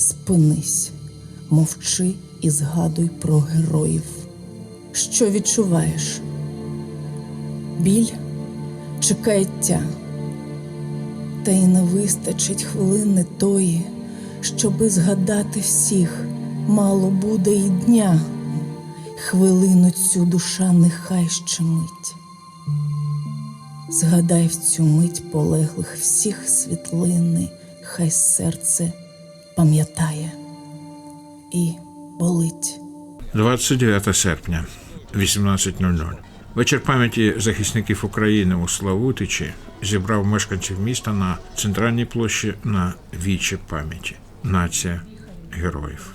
Спинись, мовчи і згадуй про героїв. Що відчуваєш? Біль чи каяття? Та й не вистачить хвилини тої, щоби згадати всіх, мало буде і дня. Хвилину цю душа нехай ще мить. Згадай в цю мить полеглих всіх світлини, хай серце пам'ятає і болить. 29 серпня, 18.00. Вечір пам'яті захисників України у Славутичі зібрав мешканців міста на центральній площі на вічі пам'яті. Нація героїв.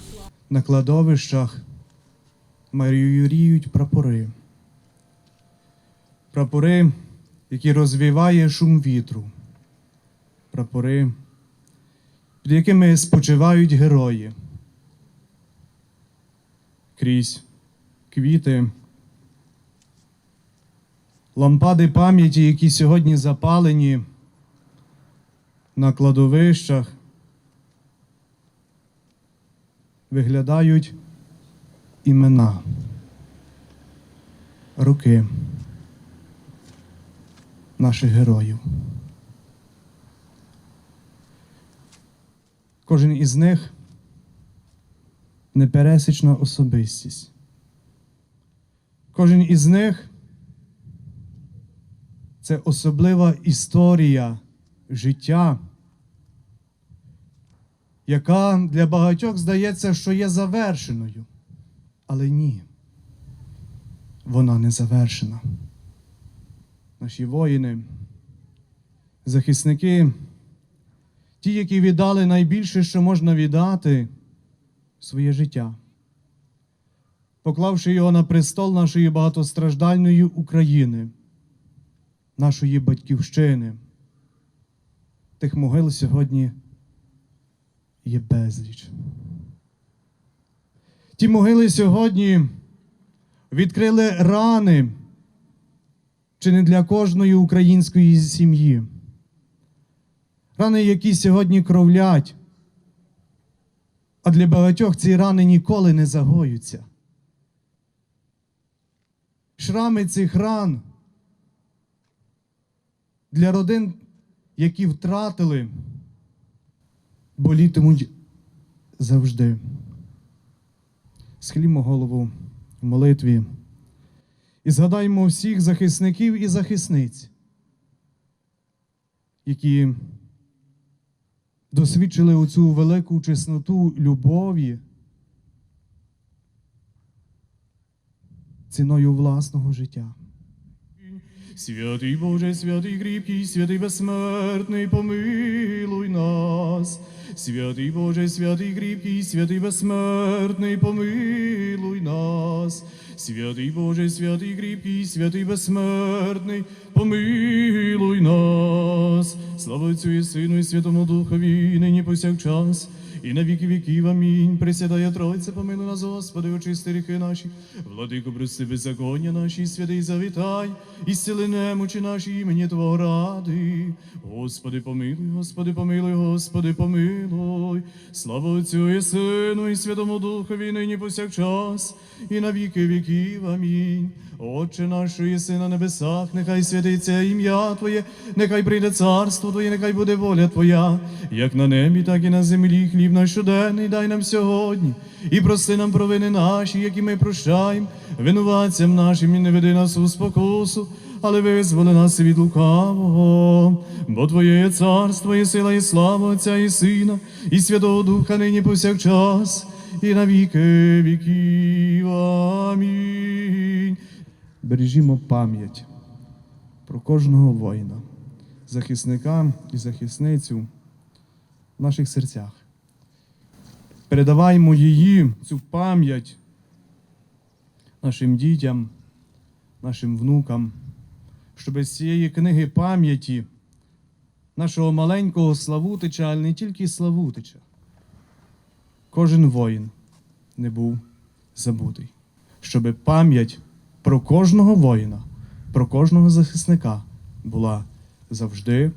На кладовищах маріюріють прапори. Прапори, які розвіває шум вітру. Прапори, під якими спочивають герої. Крізь квіти, лампади пам'яті, які сьогодні запалені на кладовищах, виглядають імена, руки наших героїв. Кожен із них непересічна особистість. Кожен із них це особлива історія життя яка для багатьох здається, що є завершеною. Але ні, вона не завершена. Наші воїни, захисники, ті, які віддали найбільше, що можна віддати, своє життя, поклавши його на престол нашої багатостраждальної України, нашої батьківщини. Тих могил сьогодні є безліч. Ті могили сьогодні відкрили рани чи не для кожної української сім'ї. Рани, які сьогодні кровлять, а для багатьох ці рани ніколи не загоються. Шрами цих ран для родин, які втратили болітимуть завжди. Схилімо голову в молитві і згадаймо всіх захисників і захисниць, які досвідчили оцю велику чесноту любові ціною власного життя. Святий Боже, святий кріпкий, святий безсмертний, помилуй нас. Святий Боже, святий кріпкий, святий безсмертний, помилуй нас. Святий Боже, святий кріпкий, святий безсмертний, помилуй нас. Слава Отцю і Сину, і Святому Духові, і нині повсякчас, і на віки віків. Амінь. Присядає Тройце, помилуй нас, Господи, очисти гріхи наші, владико, прости беззаконня наші, святий завітай, і зціли немочі наші імені Твого ради. Господи, помилуй, Господи, помилуй, Господи, помилуй. Слава Отцю і Сину, і Святому Духові, нині повсякчас, і на віки віків. Амінь. Отче наш, що єси на небесах, нехай святиться ім'я Твоє, нехай прийде царство Твоє, нехай буде воля Твоя, як на небі, так і на землі. Хліб наш щоденний дай нам сьогодні, і прости нам провини наші, які ми прощаємо, винуватцям нашим, і не веди нас у спокусу, але визволи нас від лукавого. Бо Твоє є царство, і сила, і слава Отця, і Сина, і Святого Духа, нині повсякчас, і на віки віків. Амінь. Бережімо пам'ять про кожного воїна, захисника і захисницю в наших серцях. Передаваймо її, цю пам'ять нашим дітям, нашим внукам, щоб з цієї книги пам'яті нашого маленького Славутича, але не тільки Славутича, кожен воїн не був забутий, щоб пам'ять про кожного воїна, про кожного захисника була завжди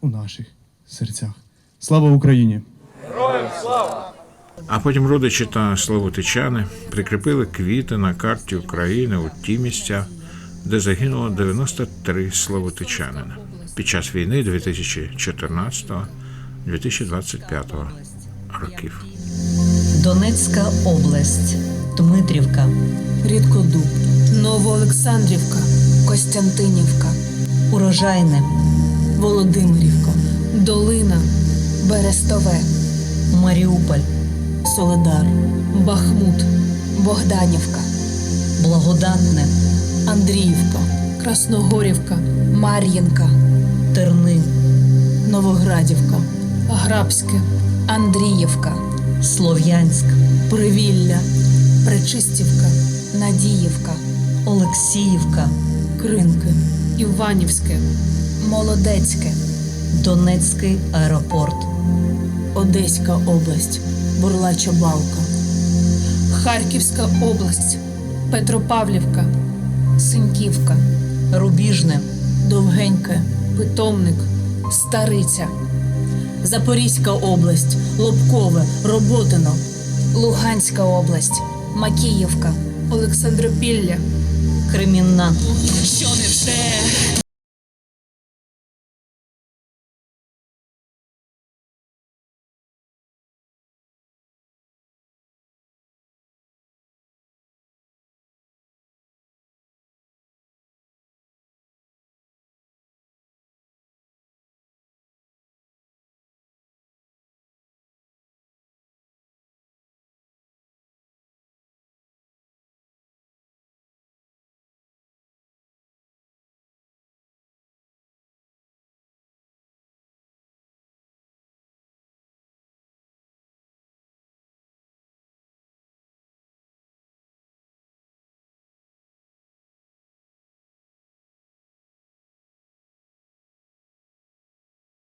у наших серцях. Слава Україні! Героям слава! А потім родичі та славутичани прикріпили квіти на карті України у ті місця, де загинуло 93 славутичанина під час війни 2014-2025 років. Донецька область, Дмитрівка, Рідкодуб, Новоолександрівка, Костянтинівка, Урожайне, Володимирівка, Долина, Берестове, Маріуполь, Соледар, Бахмут, Богданівка, Благодатне, Андріївка, Красногорівка, Мар'їнка, Терни, Новоградівка, Грабське, Андріївка, Слов'янськ, Привілля, Пречистівка, Надіївка, Олексіївка, Кринки, Іванівське, Молодецьке, Донецький аеропорт, Одеська область, Бурлача Балка, Харківська область, Петропавлівка, Синьківка, Рубіжне, Довгеньке, Питомник, Стариця, Запорізька область, Лобкове, Роботино, Луганська область, Макіївка, Олександропілля, Кремінна, Що не все